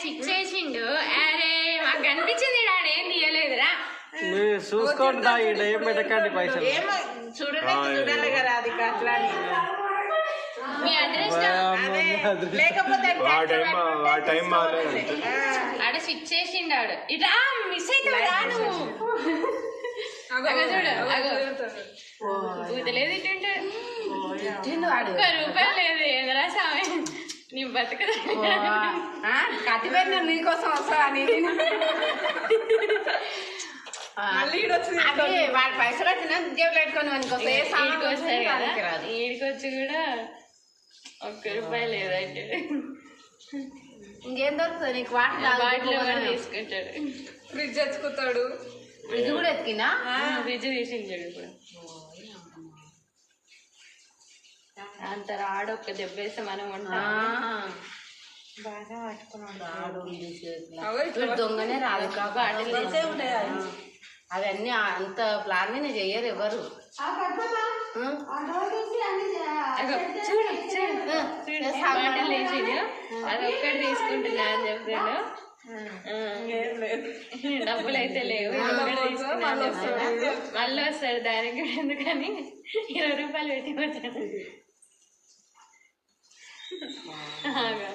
Six అరే మాకు కనిపించింది ఆడేం తీయలేదురా చూసుకోండి ఈ పెట్టకండి పైసలు చూడాలి కదా అది లేకపోతే చేసిండు ఆడు ఇట్లా మిస్ అయితే రాను నువ్వు అగో చూడు అగో ఊతలేదు ఇటుంటే ఒక్క రూపాయి లేదు ఎదురా నీ బతుకదా కత్తి పెట్టిన నీకోసం వస్తా అని అదే వాడి పైసలు వచ్చిన జేబులో పెట్టుకొని ఏ సామాన్ వస్తాయి కదా. వచ్చి కూడా ఒక్క రూపాయి లేదంటే. ఇంకేం దొరుకుతుంది? నీకు వాటర్ బాటిల్ కూడా తీసుకుంటాడు. ఫ్రిడ్జ్ ఎత్తుకుతాడు. ఫ్రిడ్జ్ ఇప్పుడు. అంత రాడు ఒక్క దెబ్బేస్తే మనం ఉంటాం. దొంగనే రాదు తీసి అవన్నీ అంత ప్లాన్ చెయ్యరు ఎవరు. చూడు చూడు. తీసుకుంటున్నా అని చెప్పాడు డబ్బులు అయితే లేవు. మళ్ళీ వస్తాడు. దానికి ఎందుకని? ఇరవై రూపాయలు పెట్టి వచ్చాడు ఆగా.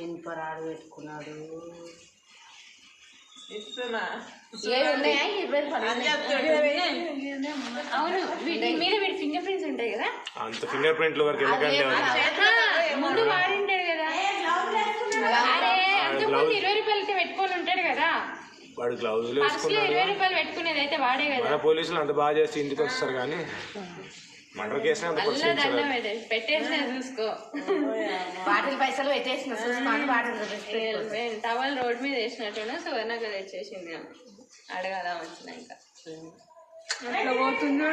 ఇనుపరాడు పెట్టుకున్నాడు? అవును వీటి మీద వీటి ఫింగర్ ప్రింట్స్ ఉంటాయి కదా? అంత ఫింగర్ ప్రింట్ల వరకు ఎందుకంటే ఆ, ముందు వాడింటాడు కదా అరే అంతకుముందు ఇరవై రూపాయలు అయితే పెట్టుకొని ఉంటాడు కదా వాడు గ్లౌజులు వేసుకున్నాడు. కదా. మన పోలీసులు అంత బాగా చేసి ఇంటికి వస్తారు కానీ మర్డర్ కేసుని అంత పైసలు పెట్టేసిన టవల్ రోడ్ మీద వేసినట్టున్నా తెచ్చేసింది వచ్చినాక. అట్లా పోతుందో